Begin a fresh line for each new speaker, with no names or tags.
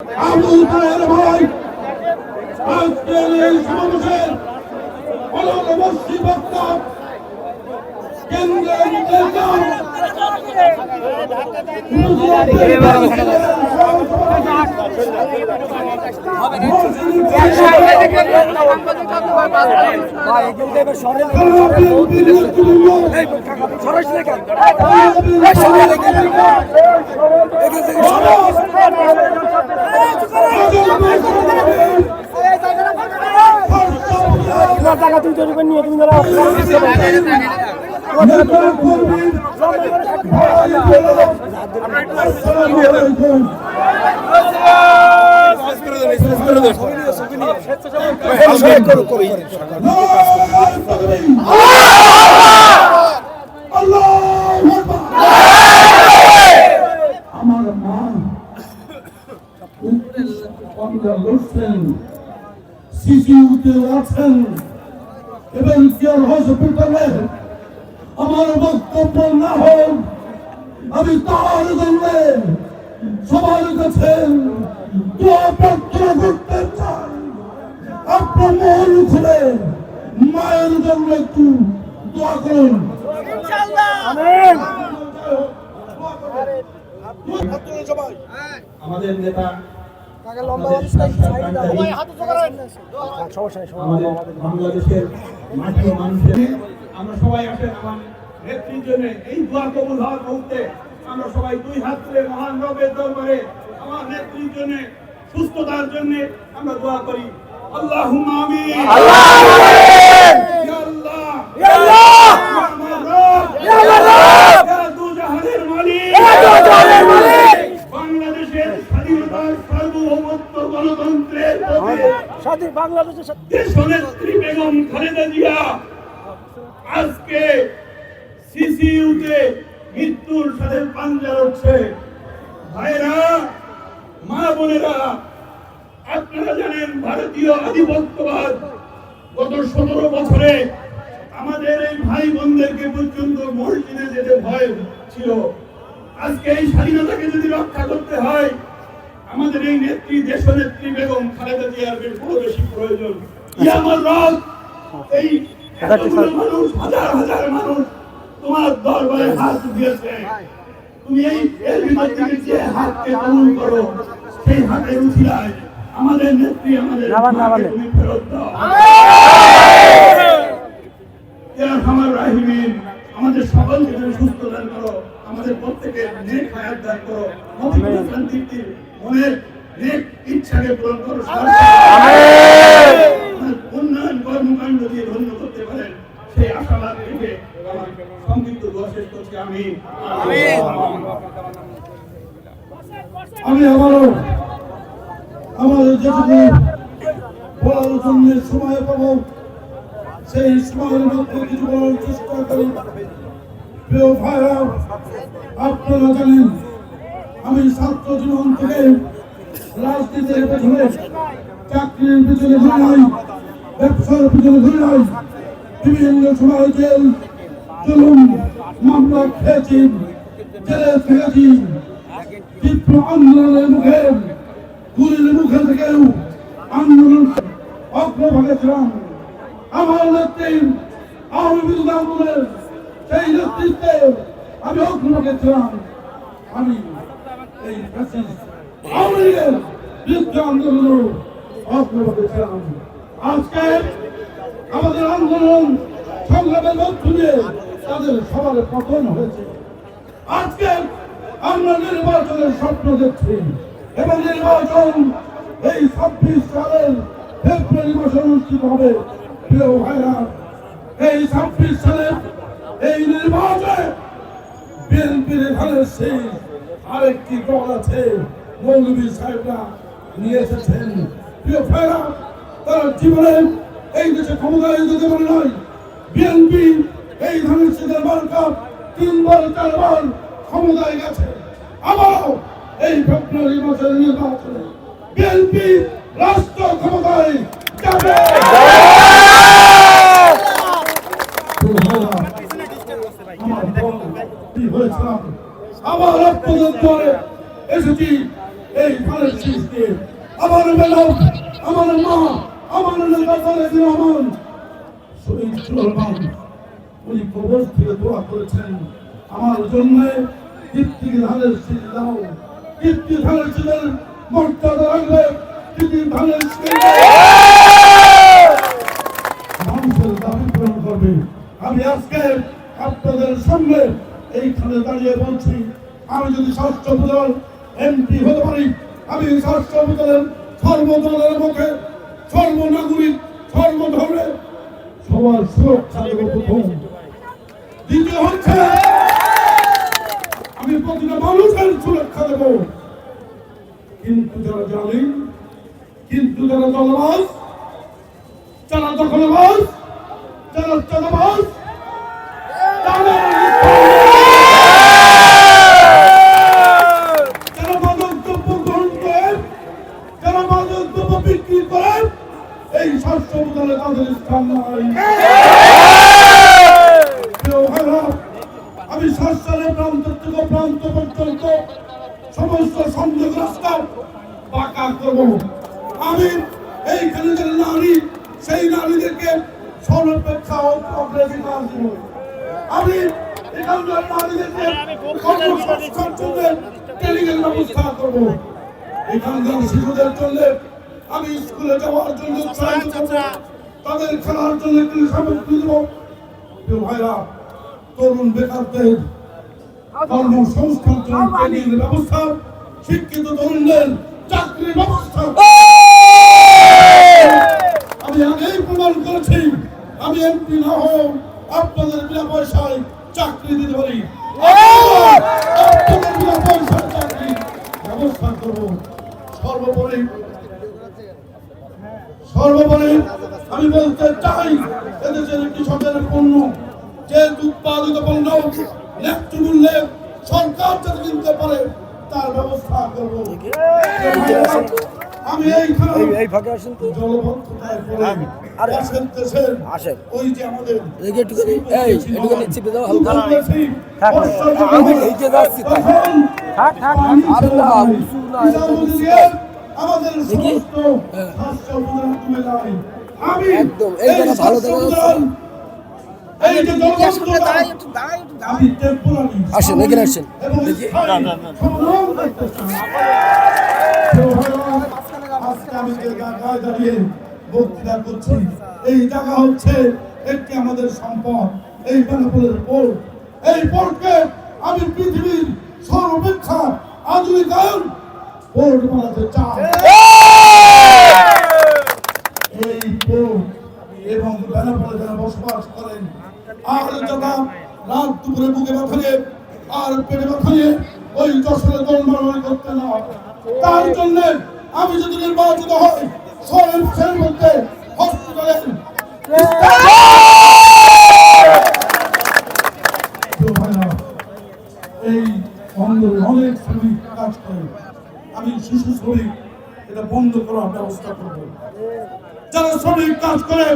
আবুল তাহের ভাই আজকের এই সমাবেশের অনল বক্তা কেন্দ্রের নেতা
টাকা তুমি তৈরি করে নিয়ে তুমি ধরো
আমার মা পর্দা লড়ছেন সিসিউতে আছেন এবং কেয়ার হসপিটালে আমার বক্তব্য না হোক আমি তার জন্য সবার কাছে দোয়া প্রার্থনা করতে চাই। আপনার মন খুলে মায়ের জন্য একটু দোয়া করুন। আমাদের নেতা বাংলাদেশের আমরা সবাই আসেন আমার নেত্রীর জন্য। এই দোয়া কবুল হওয়ার মুহূর্তে আমরা সবাই দুই হাত তুলে মহান রবের দরবারে আমার নেত্রীর জন্য সুস্থতার জন্য আমরা দোয়া করি। আল্লাহ আমিন আল্লাহ। বাংলাদেশের দেশনেত্রী বেগম খালেদা জিয়া আজকে সিসিইউতে মৃত্যুর সাথে পাঞ্জা লড়ছে ভাইরা মা বোনেরা, আপনারা জানেন ভারতীয় আধিপত্যবাদ গত সতেরো বছরে আমাদের এই ভাই বোনদেরকে পর্যন্ত মসজিদে যেতে ভয় ছিল। আজকে এই স্বাধীনতাকে যদি রক্ষা করতে হয় আমাদের এই নেত্রী দেশ নেত্রী বেগম খালেদা জিয়ার বড় বেশি প্রয়োজন। আমার রব এই মানুষ হাজার হাজার মানুষ তোমার দরবারে হাত উঠিয়েছে তুমি এই এর ভিতর যে হাতকে কবুল করো সেই হাতের উঠিলায় আমাদের নেত্রী আমাদের। তুমি ফেরত দাও। আমার রাহিমিন আমাদের সকলকে তুমি সুস্থ দান করো। আমাদের প্রত্যেকের নেক হায়াত দান করো। শান্তির মনের নেক ইচ্ছাকে পূরণ করো। আমাদের উন্নয়ন কর্মকাণ্ড দিয়ে ধন্য করতে পারেন। সেই আশাবাদ রেখে আমার সংক্ষিপ্ত দোয়া শেষ করছি। আমি আমি আবারও আমাদের যেটুকু বলার জন্য সময় পাবো সেই সময়ের মধ্যে কিছু বলার চেষ্টা করি। প্রিয় ভাইরা, আপনারা জানেন, আমি ছাত্র জীবন থেকে রাজনীতির পেছনে চাকরির পিছনে ঘুরে নাই, ব্যবসার পিছনে ঘুরে নাই, বিভিন্ন সময় জেল, জুলুম, মামলা খেয়েছি, জেলে থেকেছি তীব্র আন্দোলনের মুখে, গুলির মুখে থেকেও আন্দোলন অগ্রভাগে ছিলাম। আমার নেত্রী, আওয়ামী বিরোধী আন্দোলনের সেই নেতৃত্বে আমি অগ্রভাগে ছিলাম আমি এই আওয়ামী লীগের বিরুদ্ধে আন্দোলন অগ্রভাগে ছিলাম আজকে আমাদের আন্দোলন সংগ্রামের মধ্য দিয়ে তাদের সবার পতন হয়েছে। আজকে আমরা নির্বাচনের স্বপ্ন দেখছি এবং নির্বাচন এই ছাব্বিশ সালের ফেব্রুয়ারি মাসে অনুষ্ঠিত হবে। প্রিয় ভাইরা, এই ছাব্বিশ সালের এই নির্বাচনে বিএনপির এখানে সেই আরেকটি দল আছে মৌলবী সাহেবরা নিয়ে এসেছেন। তারা জীবনে এই দেশে ক্ষমতায় যেতে পারে নয় বিএনপি এই ধরনের শীতের মার্কা তিনবার, চারবার ক্ষমতায় গেছে। আবারও এই ফেব্রুয়ারি মাসের নির্বাচনে বিএনপি রাষ্ট্র ক্ষমতায় যাবে। করে এসেছি এই বত্রিশ দিয়ে আমার বেলাও আমার মা, আমার নেতা তারেক রহমান উনি কবর থেকে দোয়া করেছেন আমার জন্য। কীর্তি ধানের শীল দাও কীর্তি ধানের শীলের মর্যাদা রাখবে কীর্তি ধানের মানুষের দাবি পূরণ করবে। আমি আজকে আপনাদের সামনে এইখানে দাঁড়িয়ে বলছি আমি যদি ষষ্ঠ উপদল এমপি হতে পারি, আমি ষষ্ঠ উপদলের সর্বদলের মুখে সর্বনাগরিক সর্বধর্মের সবার সুরক্ষা দেব প্রথম। দ্বিতীয় হচ্ছে, আমি প্রতিটা মানুষের সুরক্ষা দেব। কিন্তু যারা জানেন কিন্তু যারা দলবাস যারা দখলবাজ, যারা চাঁদাবাজ, তাদের প্রান্ত থেকে প্রান্ত পর্যন্ত সমস্ত সংযোগ রাস্তা পাকা করব আমি এইখানে যারা নারী সেই নারীদেরকে সর্বাপেক্ষা অগ্রাধিকার দেব আমি এখানকার নারীদেরকে কর্মসংস্থান জন্য ট্রেনিং এর ব্যবস্থা করব এখানকার শিশুদের জন্য আমি স্কুলে যাওয়ার জন্য তাদের খেলার জন্য একটি সামগ্রী দেব ভাইরা তরুণ বেকারদের কর্মসংস্থান ব্যবস্থা শিক্ষিত তরুণদের চাকরির ব্যবস্থা আমি আগেই প্রমাণ করেছি আমি এমপি না হয়েও আপনাদের বিনা পয়সায় চাকরি দিতে পারি আপনাদের বিনা পয়সায় চাকরি ব্যবস্থা করব সর্বোপরি সর্বোপরি আমি বলতে চাই এদেশের কৃষকের পণ্য যে উৎপাদিত পণ্য ন্যায্য মূল্যে সরকার যাতে কিনতে পারে তার ব্যবস্থা করব আমি এইখানে
এই এই আসেন তো
জলবদ্ধতায় পড়ে
আরে,
দেশের দেশের
আসেন।
ওই যে আমাদের
একটুখানি, এই, একটুখানি চিপে দাও হালকা। থাক, আমি
যখন
এইদিকে যাচ্ছি, থাক। থাক, থাক,
পানি
না,
না।
উঁচু না,
বিশাল
এটা
নদী
উঁচু
দিয়ে আমাদের সমস্ত শস্য উপদ্রব কমে যায়। আমি
একদম, এই ভালো দেখা যাচ্ছে।
উপদ্রব, এই যে জলবদ্ধতা, আমি temporary,
আসেন, এখানে আসেন।
বক্তৃতা করছি এই জায়গা হচ্ছে একটি আমাদের সম্পদ। এই বেনাপোলের পোর্ট। এই পোর্টকে আমি পৃথিবীর সর্বাপেক্ষা আধুনিকায়ন পোর্ট বানাতে চাই। এই পোর্ট এবং বেনাপোলে যারা বসবাস করেন আর রাত দুপুরে বুকে নিয়ে আর পেটে নিয়ে ওই যশোরে দল মারামারি করতে না। তার জন্য আমি যদি নির্বাচিত হই মধ্যে হসপিটালে এই অনেক শ্রমিক কাজ করে। আমি শিশু শ্রমিক, এটা বন্ধ করার ব্যবস্থা করব। যারা শ্রমিক কাজ করে